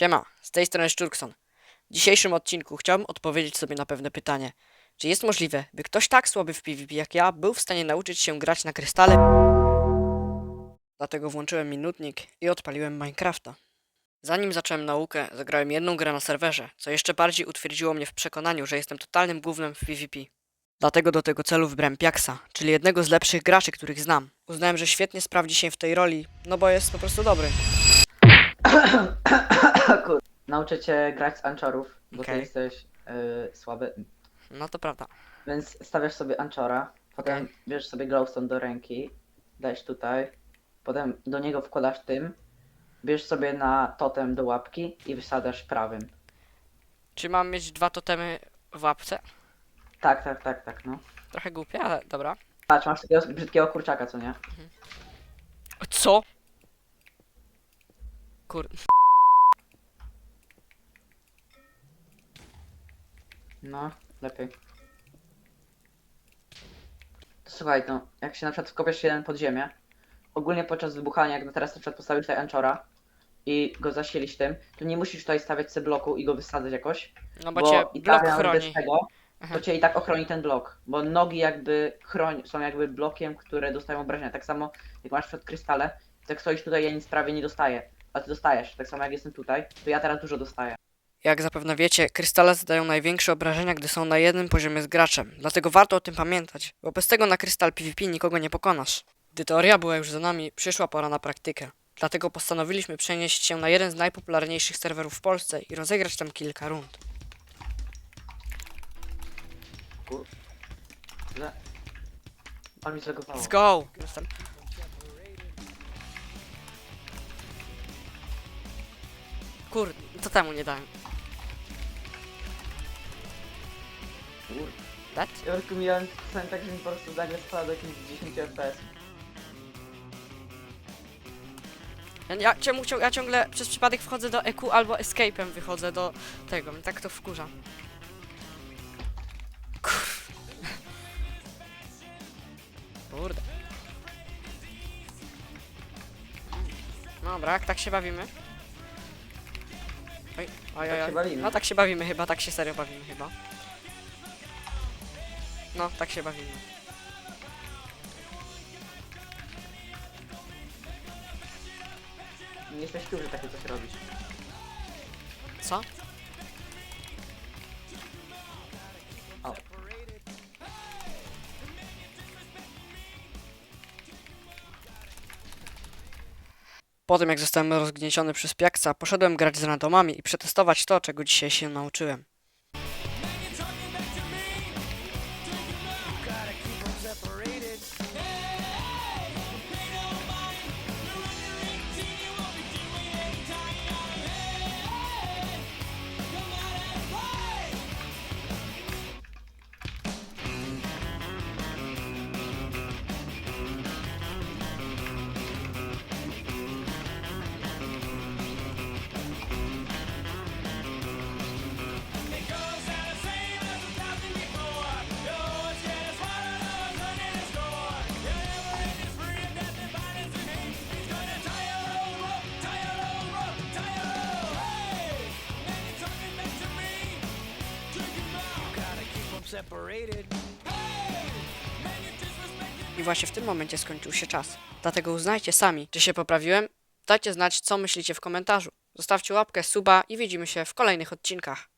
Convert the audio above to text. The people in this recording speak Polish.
Siema, z tej strony Szczurkson. W dzisiejszym odcinku chciałbym odpowiedzieć sobie na pewne pytanie. Czy jest możliwe, by ktoś tak słaby w PvP jak ja był w stanie nauczyć się grać na krystale? Dlatego włączyłem minutnik i odpaliłem Minecrafta. Zanim zacząłem naukę, zagrałem jedną grę na serwerze, co jeszcze bardziej utwierdziło mnie w przekonaniu, że jestem totalnym gównem w PvP. Dlatego do tego celu wybrałem Piaxa, czyli jednego z lepszych graczy, których znam. Uznałem, że świetnie sprawdzi się w tej roli, no bo jest po prostu dobry. Nauczę cię grać z anczorów, bo Okej. ty jesteś y, słaby. No to prawda. Więc stawiasz sobie anczora, potem bierzesz sobie glowstone do ręki, dajesz tutaj, potem do niego wkładasz tym, bierzesz sobie na totem do łapki i wysadzasz prawym. Czy mam mieć dwa totemy w łapce? Tak, tak, tak, tak, no. Trochę głupie, ale dobra. Patrz, masz takiego brzydkiego kurczaka, co nie? Co? Kur... No, lepiej. To słuchaj, no, jak się na przykład wkopiesz jeden pod ziemię, ogólnie podczas wybuchania, jak teraz na przykład postawisz tutaj anczora i go zasilić tym, to nie musisz tutaj stawiać sobie bloku i go wysadzać jakoś, No bo, cię i blok tak nawet chroni. bez tego, Aha. to cię i tak ochroni ten blok, bo nogi jakby chroń, są jakby blokiem, które dostają obrażenia. Tak samo jak masz przed krystale, tak stoisz tutaj, ja nic prawie nie dostaję, a ty dostajesz. Tak samo jak jestem tutaj, to ja teraz dużo dostaję. Jak zapewne wiecie, krystale zadają największe obrażenia, gdy są na jednym poziomie z graczem. Dlatego warto o tym pamiętać, bo bez tego na krystal PvP nikogo nie pokonasz. Gdy teoria była już za nami, przyszła pora na praktykę. Dlatego postanowiliśmy przenieść się na jeden z najpopularniejszych serwerów w Polsce i rozegrać tam kilka rund. On mi. Let's go! Kurde, to temu nie dałem. Kur- Dat? Ja tylko miałem czasami tak, że mi po prostu nagle spada do jakimś 10 FPS. Ja, ja, ciągle, cią- ja ciągle przez przypadek wchodzę do EQ albo escape'em wychodzę do tego. mnie Tak to wkurza. Kur- Kurde. Dobra, jak tak się bawimy? Oj, oj, Tak oj, się oj. bawimy. No tak się bawimy chyba, tak się serio bawimy chyba. No, tak się bawimy. Nie jesteś tu, że takie coś robisz. Co? O. Po tym jak zostałem rozgnieciony przez Piaksa, poszedłem grać z randomami i przetestować to, czego dzisiaj się nauczyłem. I właśnie w tym momencie skończył się czas. Dlatego uznajcie sami, czy się poprawiłem. Dajcie znać, co myślicie w komentarzu. Zostawcie łapkę, suba i widzimy się w kolejnych odcinkach.